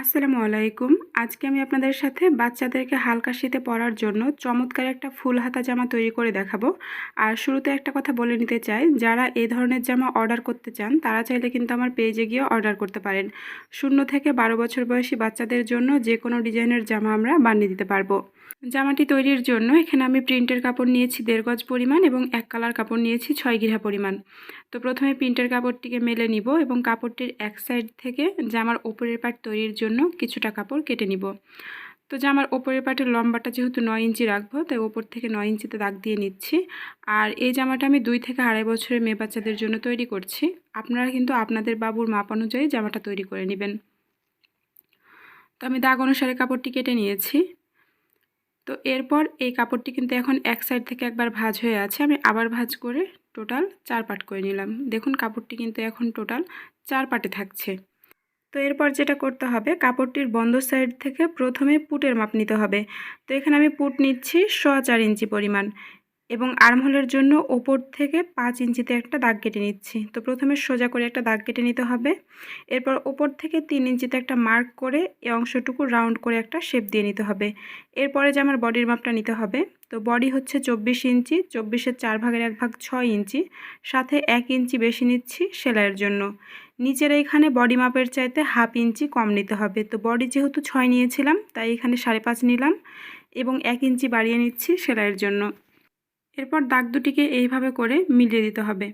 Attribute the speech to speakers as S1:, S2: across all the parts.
S1: আসসালামু আলাইকুম। আজকে আমি আপনাদের সাথে বাচ্চাদেরকে হালকা শীতে পরার জন্য চমৎকার একটা ফুল হাতা জামা তৈরি করে দেখাবো। আর শুরুতে একটা কথা বলে নিতে চাই, যারা এই ধরনের জামা অর্ডার করতে চান, তারা চাইলে কিন্তু আমার পেজে গিয়ে অর্ডার করতে পারেন। শূন্য থেকে বারো বছর বয়সী বাচ্চাদের জন্য যে কোনো ডিজাইনের জামা আমরা বানিয়ে দিতে পারব। জামাটি তৈরির জন্য এখানে আমি প্রিন্টের কাপড় নিয়েছি দেড় গজ পরিমাণ এবং এক কালার কাপড় নিয়েছি ছয় গিরা পরিমাণ। তো প্রথমে প্রিন্টের কাপড়টিকে মেলে নিব এবং কাপড়টির এক সাইড থেকে জামার ওপরের পাট তৈরির জন্য কিছুটা কাপড় কেটে নিব। তো জামার ওপরের পাটের লম্বাটা যেহেতু নয় ইঞ্চি রাখব, তাই ওপর থেকে নয় ইঞ্চিতে দাগ দিয়ে নিচ্ছি। আর এই জামাটা আমি দুই থেকে আড়াই বছরের মেয়ে বাচ্চাদের জন্য তৈরি করছি। আপনারা কিন্তু আপনাদের বাবুর মাপ অনুযায়ী জামাটা তৈরি করে নেবেন। তো আমি দাগ অনুসারে কাপড়টি কেটে নিয়েছি। তো এরপর এই কাপড়টি কিন্তু এখন এক সাইড থেকে একবার ভাঁজ হয়ে আছে। আমি আবার ভাঁজ করে টোটাল চার পাট করে নিলাম। দেখুন কাপড়টি কিন্তু এখন টোটাল চার পাটে থাকছে। তো এরপর যেটা করতে হবে, কাপড়টির বন্ধ সাইড থেকে প্রথমে পুটের মাপ নিতে হবে। তো এখানে আমি পুট নিচ্ছি শ চার ইঞ্চি পরিমাণ। এবং আর্মহোলের জন্য ওপর থেকে পাঁচ ইঞ্চিতে একটা দাগ কেটে নিচ্ছি। তো প্রথমে সোজা করে একটা দাগ কেটে নিতে হবে। এরপর ওপর থেকে তিন ইঞ্চিতে একটা মার্ক করে এই অংশটুকু রাউন্ড করে একটা শেপ দিয়ে নিতে হবে। এরপরে যে আমার বডির মাপটা নিতে হবে, তো বডি হচ্ছে চব্বিশ ইঞ্চি, চব্বিশের চার ভাগের এক ভাগ ছয় ইঞ্চি, সাথে এক ইঞ্চি বেশি নিচ্ছি সেলাইয়ের জন্য। নিচের এইখানে বডি মাপের চাইতে হাফ ইঞ্চি কম নিতে হবে। তো বডি যেহেতু ছয় নিয়েছিলাম, তাই এখানে সাড়ে পাঁচ নিলাম এবং এক ইঞ্চি বাড়িয়ে নিচ্ছি সেলাইয়ের জন্য। এরপর দাগ দুটিকে এইভাবে করে মিলিয়ে দিতে হবে।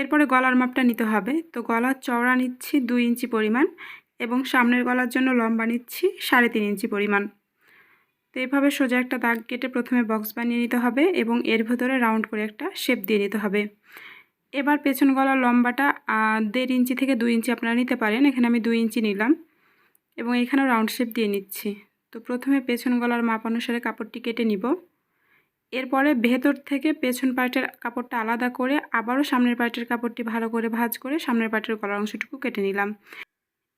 S1: এরপরে গলার মাপটা নিতে হবে। তো গলার চওড়া নিচ্ছি দুই ইঞ্চি পরিমাণ এবং সামনের গলার জন্য লম্বা নিচ্ছি সাড়ে তিন ইঞ্চি পরিমাণ। তো এইভাবে সোজা একটা দাগ কেটে প্রথমে বক্স বানিয়ে নিতে হবে এবং এর ভেতরে রাউন্ড করে একটা শেপ দিয়ে নিতে হবে। এবার পেছন গলার লম্বাটা দেড় ইঞ্চি থেকে দুই ইঞ্চি আপনারা নিতে পারেন। এখানে আমি দুই ইঞ্চি নিলাম এবং এখানেও রাউন্ড শেপ দিয়ে নিচ্ছি। তো প্রথমে পেছন গলার মাপ অনুসারে কাপড়টি কেটে নিব। এরপরে ভেতর থেকে পেছন পার্টের কাপড়টা আলাদা করে আবারও সামনের পার্টের কাপড়টি ভালো করে ভাজ করে সামনের পার্টের গলার অংশটুকু কেটে নিলাম।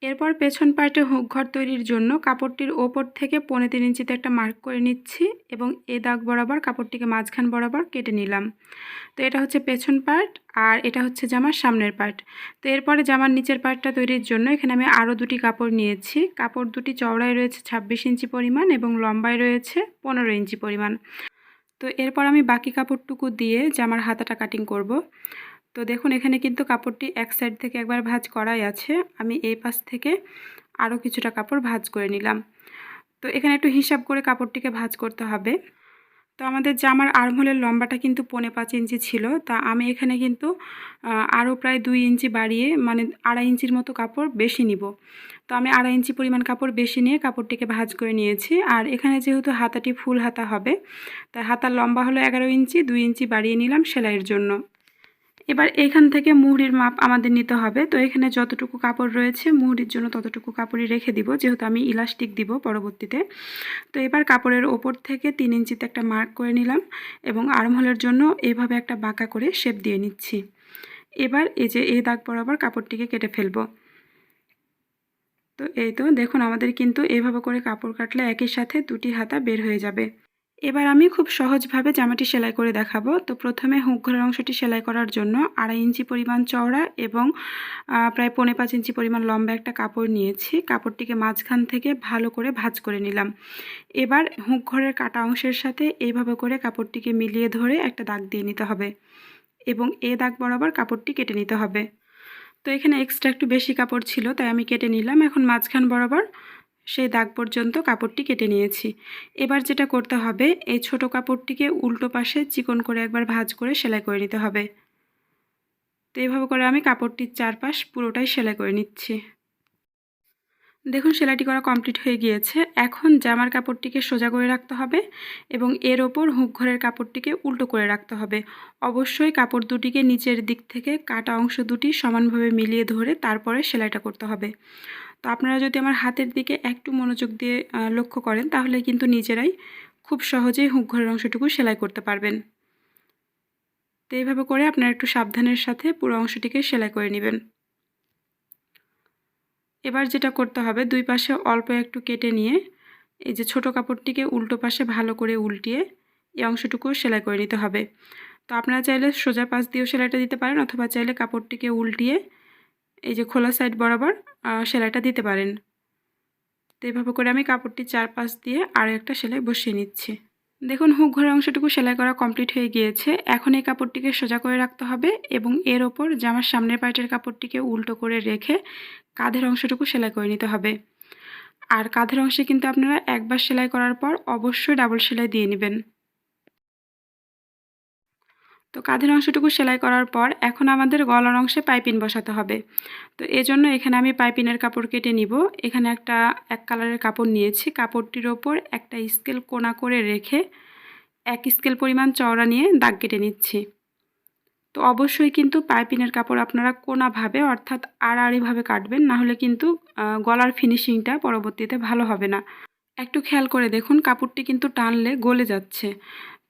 S1: এরপর পেছন পার্টে হুক ঘর তৈরির জন্য কাপড়টির ওপর থেকে পনেরো তিন ইঞ্চিতে একটা মার্ক করে নিচ্ছি এবং এ দাগ বরাবর কাপড়টিকে মাঝখান বরাবর কেটে নিলাম। তো এটা হচ্ছে পেছন পার্ট আর এটা হচ্ছে জামার সামনের পার্ট। তো এরপরে জামার নিচের পার্টটা তৈরির জন্য এখানে আমি আরও দুটি কাপড় নিয়েছি। কাপড় দুটি চওড়ায় রয়েছে ছাব্বিশ ইঞ্চি পরিমাণ এবং লম্বায় রয়েছে পনেরো ইঞ্চি পরিমাণ। তো এরপর আমি বাকি কাপড়টুকু দিয়ে যে আমার হাতাটা কাটিং করব। তো দেখুন, এখানে কিন্তু কাপড়টি এক সাইড থেকে একবার ভাজ করাই আছে। আমি এই পাশ থেকে আরও কিছুটা কাপড় ভাজ করে নিলাম। তো এখানে একটু হিসাব করে কাপড়টিকে ভাজ করতে হবে। তো আমাদের জামার আর্মহোলের লম্বাটা কিন্তু পনে পাঁচ ইঞ্চি ছিল। তা আমি এখানে কিন্তু আরও প্রায় দুই ইঞ্চি বাড়িয়ে মানে আড়াই ইঞ্চির মতো কাপড় বেশি নিব। তো আমি আড়াই ইঞ্চি পরিমাণ কাপড় বেশি নিয়ে কাপড়টিকে ভাজ করে নিয়েছি। আর এখানে যেহেতু হাতাটি ফুল হাতা হবে তাই হাতার লম্বা হলো এগারো ইঞ্চি, দুই ইঞ্চি বাড়িয়ে নিলাম সেলাইয়ের জন্য। এবার এখান থেকে মুহুরির মাপ আমাদের নিতে হবে। তো এখানে যতটুকু কাপড় রয়েছে মুহুরির জন্য ততটুকু কাপড়ই রেখে দিব, যেহেতু আমি ইলাস্টিক দিব পরবর্তীতে। তো এবার কাপড়ের ওপর থেকে তিন ইঞ্চিতে একটা মার্ক করে নিলাম এবং আর্মহোলের জন্য এইভাবে একটা বাঁকা করে শেপ দিয়ে নিচ্ছি। এবার এই যে এই দাগ বরাবর কাপড়টিকে কেটে ফেলব। তো এই তো দেখুন আমাদের কিন্তু এইভাবে করে কাপড় কাটলে একই সাথে দুটি হাতা বের হয়ে যাবে। এবার আমি খুব সহজভাবে জামাটি সেলাই করে দেখাবো। তো প্রথমে হুক ঘরের অংশটি সেলাই করার জন্য আড়াই ইঞ্চি পরিমাণ চওড়া এবং প্রায় পৌনে পাঁচ ইঞ্চি পরিমাণ লম্বা একটা কাপড় নিয়েছি। কাপড়টিকে মাঝখান থেকে ভালো করে ভাজ করে নিলাম। এবার হুক ঘরের কাটা অংশের সাথে এইভাবে করে কাপড়টিকে মিলিয়ে ধরে একটা দাগ দিয়ে নিতে হবে এবং এ দাগ বরাবর কাপড়টি কেটে নিতে হবে। তো এখানে এক্সট্রা একটু বেশি কাপড় ছিল, তাই আমি কেটে নিলাম। এখন মাঝখান বরাবর সেই দাগ পর্যন্ত কাপড়টি কেটে নিয়েছি। এবার যেটা করতে হবে, এই ছোট কাপড়টিকে উল্টো পাশে চিকন করে একবার ভাজ করে সেলাই করে নিতে হবে। তো এইভাবে করে আমি কাপড়টির চারপাশ পুরোটাই সেলাই করে নিচ্ছি। দেখুন, সেলাইটি করা কমপ্লিট হয়ে গিয়েছে। এখন জামার কাপড়টিকে সোজা করে রাখতে হবে এবং এর ওপর হুক ঘরের কাপড়টিকে উল্টো করে রাখতে হবে। অবশ্যই কাপড় দুটিকে নিচের দিক থেকে কাটা অংশ দুটি সমানভাবে মিলিয়ে ধরে তারপরে সেলাইটা করতে হবে। তো আপনারা যদি আমার হাতের দিকে একটু মনোযোগ দিয়ে লক্ষ্য করেন, তাহলে কিন্তু নিজেরাই খুব সহজেই হুক ঘরের অংশটুকু সেলাই করতে পারবেন। তো এইভাবে করে আপনারা একটু সাবধানের সাথে পুরো অংশটিকে সেলাই করে নেবেন। এবার যেটা করতে হবে, দুই পাশে অল্প একটু কেটে নিয়ে, এই যে ছোট কাপড়টিকে উল্টো পাশে ভালো করে উল্টিয়ে এই অংশটুকু সেলাই করে নিতে হবে। তো আপনারা চাইলে সোজা পাশ দিয়েও সেলাইটা দিতে পারেন, অথবা চাইলে কাপড়টিকে উল্টিয়ে এই যে খোলা সাইড বরাবর সেলাইটা দিতে পারেন। তো এইভাবে করে আমি কাপড়টি চারপাশ দিয়ে আরও একটা সেলাই বসিয়ে নিচ্ছি। দেখুন, হুক ঘরের অংশটুকু সেলাই করা কমপ্লিট হয়ে গিয়েছে। এখন এই কাপড়টিকে সোজা করে রাখতে হবে এবং এর ওপর জামার সামনের পাইটের কাপড়টিকে উল্টো করে রেখে কাঁধের অংশটুকু সেলাই করে নিতে হবে। আর কাঁধের অংশে কিন্তু আপনারা একবার সেলাই করার পর অবশ্যই ডাবল সেলাই দিয়ে নেবেন। তো কাঁধের অংশটুকু সেলাই করার পর এখন আমাদের গলার অংশে পাইপিন বসাতে হবে। তো এজন্য এখানে আমি পাইপিনের কাপড় কেটে নিব। এখানে একটা, এক কালারের কাপড় নিয়েছি। কাপড়টির ওপর একটা স্কেল কোনা করে রেখে এক স্কেল পরিমাণ চওড়া নিয়ে দাগ কেটে নিচ্ছি। তো অবশ্যই কিন্তু পাইপিনের কাপড় আপনারা কোনাভাবে, অর্থাৎ আড়াআড়িভাবে কাটবেন না হলে কিন্তু গলার ফিনিশিংটা পরবর্তীতে ভালো হবে না। একটু খেয়াল করে দেখুন, কাপড়টি কিন্তু টানলে গলে যাচ্ছে।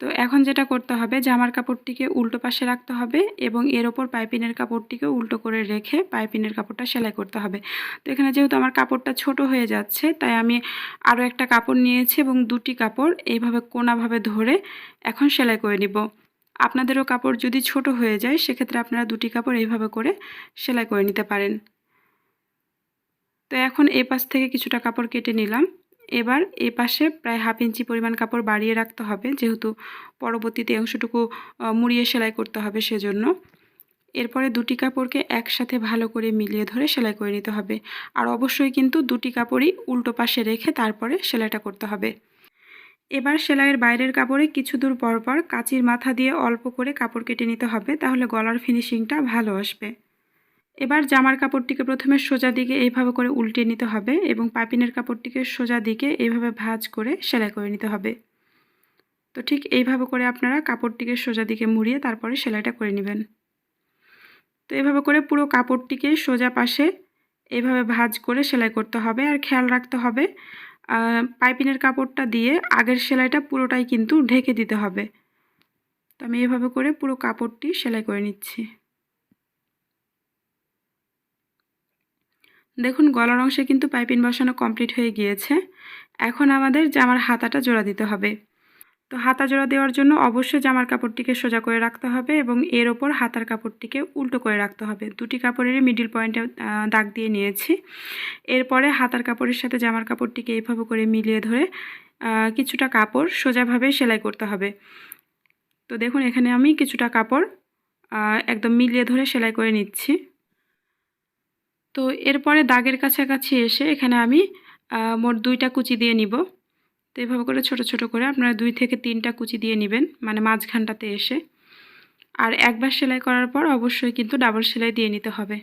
S1: তো এখন যেটা করতে হবে, জামার কাপড়টিকে উল্টো পাশে রাখতে হবে এবং এর ওপর পাইপিনের কাপড়টিকে উল্টো করে রেখে পাইপিনের কাপড়টা সেলাই করতে হবে। তো এখানে যেহেতু আমার কাপড়টা ছোট হয়ে যাচ্ছে, তাই আমি আরও একটা কাপড় নিয়েছি এবং দুটি কাপড় এইভাবে কোনাভাবে ধরে এখন সেলাই করে নিব। আপনাদেরও কাপড় যদি ছোট হয়ে যায়, সেক্ষেত্রে আপনারা দুটি কাপড় এইভাবে করে সেলাই করে নিতে পারেন। তো এখন এই পাশ থেকে কিছুটা কাপড় কেটে নিলাম। এবার এ পাশে প্রায় হাফ ইঞ্চি পরিমাণ কাপড় বাড়িয়ে রাখতে হবে। যেহেতু পরবর্তীতে অংশটুকু মুড়িয়ে সেলাই করতে হবে সেজন্য। এরপরে দুটি কাপড়কে একসাথে ভালো করে মিলিয়ে ধরে সেলাই করে নিতে হবে। আর অবশ্যই কিন্তু দুটি কাপড়ই উল্টো পাশে রেখে তারপরে সেলাইটা করতে হবে। এবার সেলাইয়ের বাইরের কাপড়ে কিছু দূর পর পর কাচির মাথা দিয়ে অল্প করে কাপড় কেটে নিতে হবে, তাহলে গলার ফিনিশিংটা ভালো আসবে। এবার জামার কাপড়টিকে প্রথমে সোজা দিকে এইভাবে করে উল্টে নিতে হবে এবং পাইপিনের কাপড়টিকে সোজা দিকে এইভাবে ভাঁজ করে সেলাই করে নিতে হবে। তো ঠিক এইভাবে করে আপনারা কাপড়টিকে সোজা দিকে মুড়িয়ে তারপরে সেলাইটা করে নেবেন। তো এভাবে করে পুরো কাপড়টিকে সোজা পাশে এইভাবে ভাঁজ করে সেলাই করতে হবে আর খেয়াল রাখতে হবে পাইপিনের কাপড়টা দিয়ে আগের সেলাইটা পুরোটাই কিন্তু ঢেকে দিতে হবে। তো আমি এভাবে করে পুরো কাপড়টি সেলাই করে নিচ্ছি। দেখুন, গলার অংশে কিন্তু পাইপিন বসানো কমপ্লিট হয়ে গিয়েছে। এখন আমাদের জামার হাতাটা জোড়া দিতে হবে। তো হাতা জোড়া দেওয়ার জন্য অবশ্যই জামার কাপড়টিকে সোজা করে রাখতে হবে এবং এর ওপর হাতার কাপড়টিকে উল্টো করে রাখতে হবে। দুটি কাপড়েরই মিডিল পয়েন্টে দাগ দিয়ে নিয়েছি। এরপরে হাতার কাপড়ের সাথে জামার কাপড়টিকে এইভাবে করে মিলিয়ে ধরে কিছুটা কাপড় সোজাভাবে সেলাই করতে হবে। তো দেখুন, এখানে আমি কিছুটা কাপড় একদম মিলিয়ে ধরে সেলাই করে নিচ্ছি। তো এরপরে দাগের কাছাকাছি এসে এখানে আমি মোট দুইটা কুচি দিয়ে নিব। তো এভাবে করে ছোট ছোট করে আপনারা দুই থেকে তিনটা কুচি দিয়ে নেবেন মানে মাঝখানটাতে এসে। আর একবার সেলাই করার পর অবশ্যই কিন্তু ডাবল সেলাই দিয়ে নিতে হবে।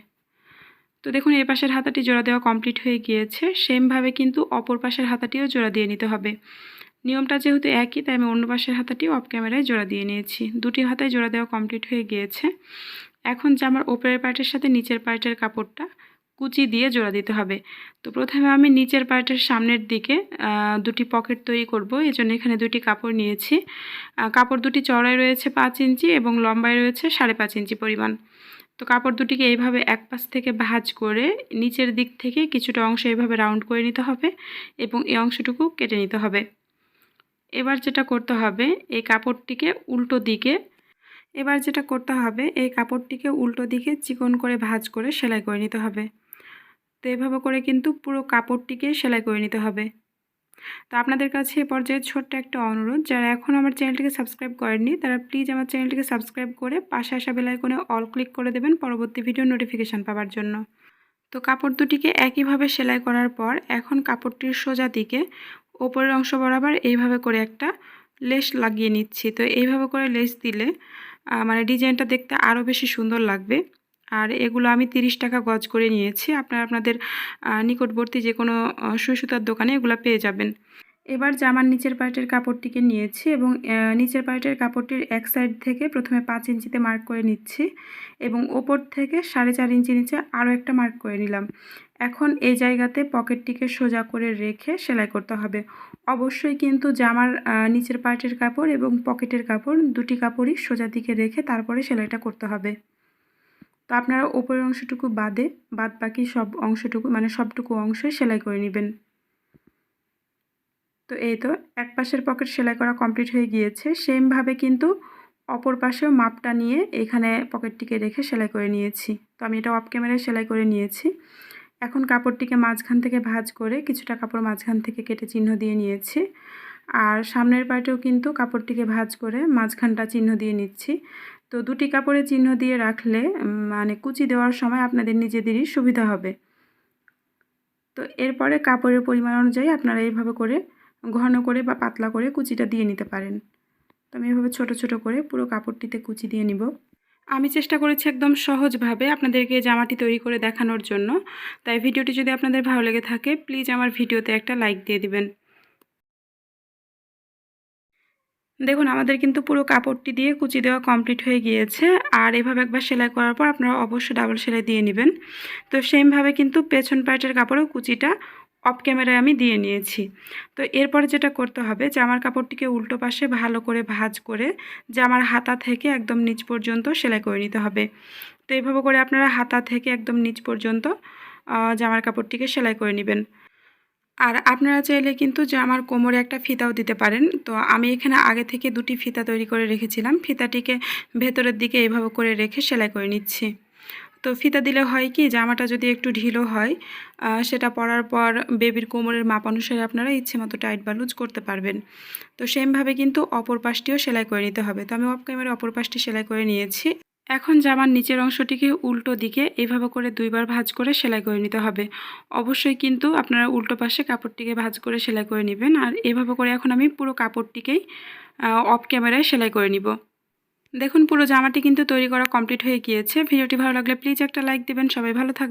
S1: তো দেখুন, এই পাশের হাতাটি জোড়া দেওয়া কমপ্লিট হয়ে গিয়েছে। সেমভাবে কিন্তু অপর পাশের হাতাটিও জোড়া দিয়ে নিতে হবে। নিয়মটা যেহেতু একই, তাই আমি অন্য পাশের হাতাটিও অফ ক্যামেরায় জোড়া দিয়ে নিয়েছি। দুটি হাতায় জোড়া দেওয়া কমপ্লিট হয়ে গিয়েছে। এখন জামার ওপরের পার্টের সাথে নিচের পার্টের কাপড়টা কুচি দিয়ে জোড়া দিতে হবে। তো প্রথমে আমি নিচের পার্টের সামনের দিকে দুটি পকেট তৈরি করব। এই জন্য এখানে দুটি কাপড় নিয়েছি। কাপড় দুটি চড়াই রয়েছে পাঁচ ইঞ্চি এবং লম্বায় রয়েছে সাড়ে পাঁচ ইঞ্চি পরিমাণ। তো কাপড় দুটিকে এইভাবে এক পাশ থেকে ভাজ করে নিচের দিক থেকে কিছুটা অংশ এইভাবে রাউন্ড করে নিতে হবে এবং এই অংশটুকু কেটে নিতে হবে। এবার যেটা করতে হবে, এই কাপড়টিকে উল্টো দিকে, এবার যেটা করতে হবে, এই কাপড়টিকে উল্টো দিকে চিকন করে ভাজ করে সেলাই করে নিতে হবে। তো এভাবে করে কিন্তু পুরো কাপড়টিকে সেলাই করে নিতে হবে। তো আপনাদের কাছে এ পর্যায়ে ছোট্ট একটা অনুরোধ, যারা এখন আমার চ্যানেলটিকে সাবস্ক্রাইব করেননি, তারা প্লিজ আমার চ্যানেলটিকে সাবস্ক্রাইব করে পাশে আসা বেলাইকনে অল ক্লিক করে দেবেন পরবর্তী ভিডিও নোটিফিকেশান পাওয়ার জন্য। তো কাপড় দুটিকে একইভাবে সেলাই করার পর এখন কাপড়টির সোজা দিকে ওপরের অংশ বরাবর এইভাবে করে একটা লেস লাগিয়ে নিচ্ছি। তো এইভাবে করে লেস দিলে মানে ডিজাইনটা দেখতে আরও বেশি সুন্দর লাগবে। আর এগুলো আমি তিরিশ টাকা গজ করে নিয়েছি। আপনারা আপনাদের নিকটবর্তী যে কোনো সুই সুতার দোকানে এগুলো পেয়ে যাবেন। এবার জামার নিচের পার্টের কাপড়টিকে নিয়েছি এবং নিচের পার্টের কাপড়টির এক সাইড থেকে প্রথমে পাঁচ ইঞ্চিতে মার্ক করে নিচ্ছি এবং ওপর থেকে সাড়ে চার ইঞ্চি নিচে আরও একটা মার্ক করে নিলাম। এখন এই জায়গাতে পকেটটিকে সোজা করে রেখে সেলাই করতে হবে। অবশ্যই কিন্তু জামার নিচের পার্টের কাপড় এবং পকেটের কাপড় দুটি কাপড়ই সোজা দিকে রেখে তারপরে সেলাইটা করতে হবে। তো আপনারা ওপরের অংশটুকু বাদে বাদ বাকি সব অংশটুকু মানে সবটুকু অংশই সেলাই করে নেবেন। তো এই তো, এক পাশের পকেট সেলাই করা কমপ্লিট হয়ে গিয়েছে। সেমভাবে কিন্তু অপর পাশেও মাপটা নিয়ে এখানে পকেটটিকে রেখে সেলাই করে নিয়েছি। তো আমি এটা অফ ক্যামেরায় সেলাই করে নিয়েছি। এখন কাপড়টিকে মাঝখান থেকে ভাজ করে কিছুটা কাপড় মাঝখান থেকে কেটে চিহ্ন দিয়ে নিয়েছি। আর সামনের পাটেও কিন্তু কাপড়টিকে ভাজ করে মাঝখানটা চিহ্ন দিয়ে নিচ্ছি। তো দুটি কাপড়ে চিহ্ন দিয়ে রাখলে মানে কুচি দেওয়ার সময় আপনাদের নিজেদেরই সুবিধা হবে। তো এরপরে কাপড়ের পরিমাণ অনুযায়ী আপনারা এইভাবে করে ঘন করে বা পাতলা করে কুচিটা দিয়ে নিতে পারেন। তো আমি এভাবে ছোট ছোট করে পুরো কাপড়টিতে কুচি দিয়ে নিব। আমি চেষ্টা করেছি একদম সহজভাবে আপনাদেরকে জামাটি তৈরি করে দেখানোর জন্য। তাই ভিডিওটি যদি আপনাদের ভালো লেগে থাকে, প্লিজ আমার ভিডিওতে একটা লাইক দিয়ে দিবেন। দেখুন, আমাদের কিন্তু পুরো কাপড়টি দিয়ে কুচি দেওয়া কমপ্লিট হয়ে গিয়েছে। আর এভাবে একবার সেলাই করার পর আপনারা অবশ্যই ডাবল সেলাই দিয়ে নেবেন। তো সেমভাবে কিন্তু পেছন পার্টের কাপড়েও কুচিটা অফ ক্যামেরায় আমি দিয়ে নিয়েছি। তো এরপরে যেটা করতে হবে, জামার কাপড়টিকে উল্টো পাশে ভালো করে ভাজ করে জামার হাতা থেকে একদম নিচ পর্যন্ত সেলাই করে নিতে হবে। তো এইভাবে করে আপনারা হাতা থেকে একদম নিচ পর্যন্ত জামার কাপড়টিকে সেলাই করে নেবেন। আর আপনারা চাইলে কিন্তু জামার কোমরে একটা ফিতাও দিতে পারেন। তো আমি এখানে আগে থেকে দুটি ফিতা তৈরি করে রেখেছিলাম। ফিতাটিকে ভেতরের দিকে এইভাবে করে রেখে সেলাই করে নিচ্ছি। তো ফিতা দিলে হয় কি, জামাটা যদি একটু ঢিলো হয় সেটা পরার পর বেবির কোমরের মাপ অনুসারে আপনারা ইচ্ছে মতো টাইট বা লুজ করতে পারবেন। তো সেমভাবে কিন্তু অপর পাশটিও সেলাই করে নিতে হবে। তো আমি অফ ক্যামেরা অপর পাশটি সেলাই করে নিয়েছি। এখন জামার নিচের অংশটিকে উল্টো দিকে এইভাবে করে দুইবার ভাঁজ করে সেলাই করে নিতে হবে। অবশ্যই কিন্তু আপনারা উল্টো পাশে কাপড়টিকে ভাঁজ করে সেলাই করে নেবেন আর এভাবে করে এখন আমি পুরো কাপড়টিকেই অফ ক্যামেরায় সেলাই করে নিব। দেখুন পুরো জামাটি কিন্তু তৈরি করা কমপ্লিট হয়ে গিয়েছে। ভিডিওটি ভালো লাগলে প্লিজ একটা লাইক দেবেন। সবাই ভালো থাকবেন